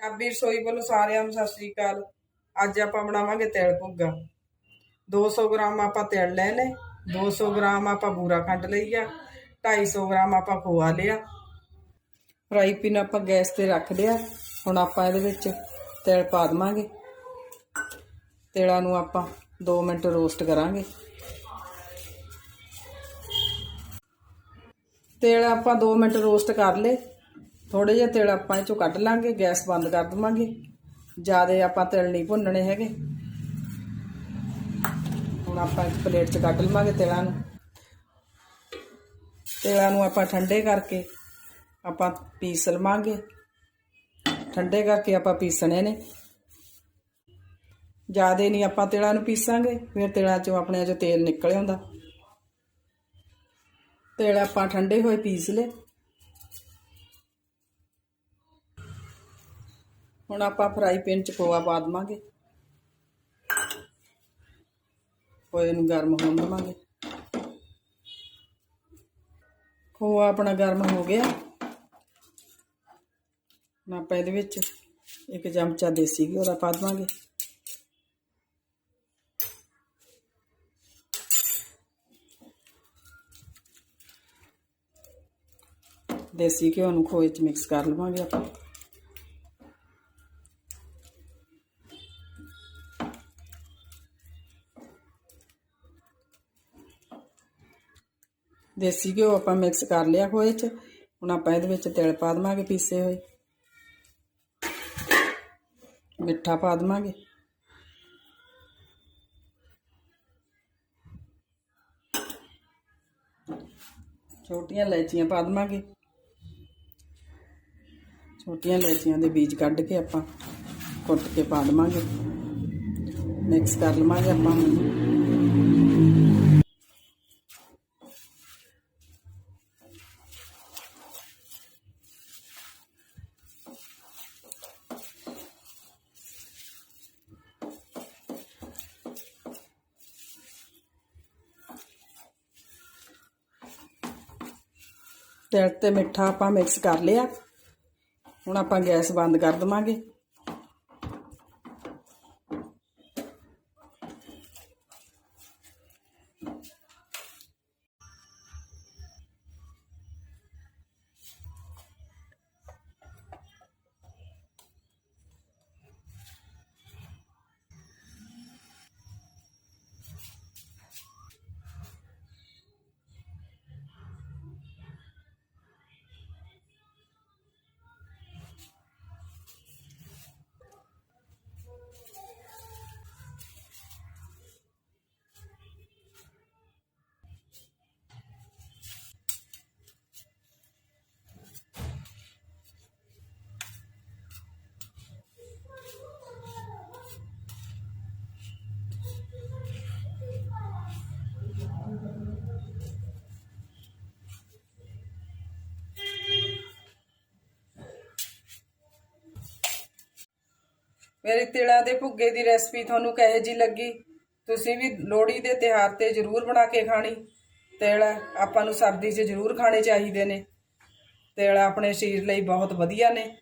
ਪੰਜਾਬੀ ਰਸੋਈ ਵੱਲੋਂ ਸਾਰਿਆਂ ਨੂੰ ਸਤਿ ਸ੍ਰੀ ਅਕਾਲ। ਅੱਜ ਆਪਾਂ ਬਣਾਵਾਂਗੇ ਤਿਲ ਭੁੱਗਾ। 200 ਗ੍ਰਾਮ ਆਪਾਂ ਤਿਲ ਲੈ ਲਏ 200 ਗ੍ਰਾਮ ਆਪਾਂ ਬੂਰਾ ਖੰਡ ਲਈ ਆ 250 ਗ੍ਰਾਮ ਆਪਾਂ ਖੋਆ ਲਿਆ। ਫਰਾਈ ਪੈਨ ਆਪਾਂ ਗੈਸ ਤੇ ਰੱਖ ਲਿਆ ਹੁਣ ਆਪਾਂ ਇਹਦੇ ਵਿੱਚ ਤਿਲ ਪਾ ਦਵਾਂਗੇ। ਤਿਲਾਂ ਨੂੰ ਆਪਾਂ 2 ਮਿੰਟ ਰੋਸਟ ਕਰਾਂਗੇ। ਤੇਲ ਆਪਾਂ 2 ਮਿੰਟ ਰੋਸਟ ਕਰ ਲਏ। ਥੋੜੇ ਜਿਹਾ ਤੇਲ ਆਪਾਂ ਇਹ ਚੋਂ ਕੱਢ ਲਾਂਗੇ, ਗੈਸ ਬੰਦ ਕਰ ਦਵਾਂਗੇ। ਜ਼ਿਆਦਾ ਆਪਾਂ ਤੇਲ ਨਹੀਂ ਭੁੰਨਣੇ ਹੈਗੇ। ਹੁਣ ਆਪਾਂ ਇੱਕ ਪਲੇਟ 'ਚ ਕੱਢ ਲਵਾਂਗੇ ਤੇਲਾਂ ਨੂੰ। ਤੇਲਾਂ ਨੂੰ ਆਪਾਂ ਠੰਡੇ ਕਰਕੇ ਆਪਾਂ ਪੀਸ ਲਵਾਂਗੇ। ਠੰਡੇ ਕਰਕੇ ਆਪਾਂ ਪੀਸਣੇ ਨੇ। ਜਿਆਦੇ ਨਹੀਂ ਆਪਾਂ ਤੇਲਾਂ ਨੂੰ ਪੀਸਾਂਗੇ, ਫਿਰ ਤੇਲਾਂ 'ਚੋਂ ਆਪਣੇ 'ਚੋਂ ਤੇਲ ਨਿਕਲ ਆਉਂਦਾ। ਤੇਲ ਆਪਾਂ ਠੰਡੇ ਹੋਏ ਪੀਸ ਲਏ। ਹੁਣ ਆਪਾਂ ਫਰਾਈ ਪੈਨ ਚ ਖੋਆ ਪਾ ਦਵਾਂਗੇ। ਖੋਏ ਨੂੰ ਗਰਮ ਹੋਣ ਦਵਾਂਗੇ। ਖੋਆ ਆਪਣਾ ਗਰਮ ਹੋ ਗਿਆ। ਹੁਣ ਆਪਾਂ ਇਹਦੇ ਵਿੱਚ ਇੱਕ ਚਮਚਾ ਦੇਸੀ ਘਿਓ ਦਾ ਪਾ ਦਵਾਂਗੇ। ਦੇਸੀ ਘਿਓ ਨੂੰ ਖੋਏ ਚ ਮਿਕਸ ਕਰ ਲਵਾਂਗੇ ਆਪਾਂ। ਦੇਸੀ ਘਿਓ ਆਪਾਂ ਮਿਕਸ ਕਰ ਲਿਆ ਖੋਏ ਚ। ਹੁਣ ਆਪਾਂ ਇਹਦੇ ਵਿੱਚ ਤਿਲ ਪਾ ਦਵਾਂਗੇ ਪੀਸੇ ਹੋਏ। ਮਿੱਠਾ ਪਾ ਦਵਾਂਗੇ। ਛੋਟੀਆਂ ਇਲਾਇਚੀਆਂ ਪਾ ਦਵਾਂਗੇ। ਛੋਟੀਆਂ ਇਲਾਇਚੀਆਂ ਦੇ ਬੀਜ ਕੱਢ ਕੇ ਆਪਾਂ ਕੁੱਟ ਕੇ ਪਾ ਦਵਾਂਗੇ। ਮਿਕਸ ਕਰ ਲਵਾਂਗੇ ਆਪਾਂ। ਤਿਲ ਤੇ ਮਿੱਠਾ ਆਪਾਂ ਮਿਕਸ ਕਰ ਲਿਆ। ਹੁਣ ਆਪਾਂ ਗੈਸ ਬੰਦ ਕਰ ਦਵਾਂਗੇ। ਮੇਰੀ ਤਿਲਾਂ ਦੇ ਭੁੱਗੇ ਦੀ ਰੈਸਪੀ ਤੁਹਾਨੂੰ ਕਿਹੋ ਜੀ ਲੱਗੀ? ਤੁਸੀਂ ਵੀ ਲੋਹੜੀ ਦੇ ਤਿਉਹਾਰ ਤੇ ਜ਼ਰੂਰ ਬਣਾ ਕੇ ਖਾਣੀ। ਤਿਲ ਆਪਾਂ ਨੂੰ ਸਰਦੀ 'ਚ ਜ਼ਰੂਰ ਖਾਣੇ ਚਾਹੀਦੇ ਨੇ। ਤਿਲ ਆਪਣੇ ਸਰੀਰ ਲਈ ਬਹੁਤ ਵਧੀਆ ਨੇ।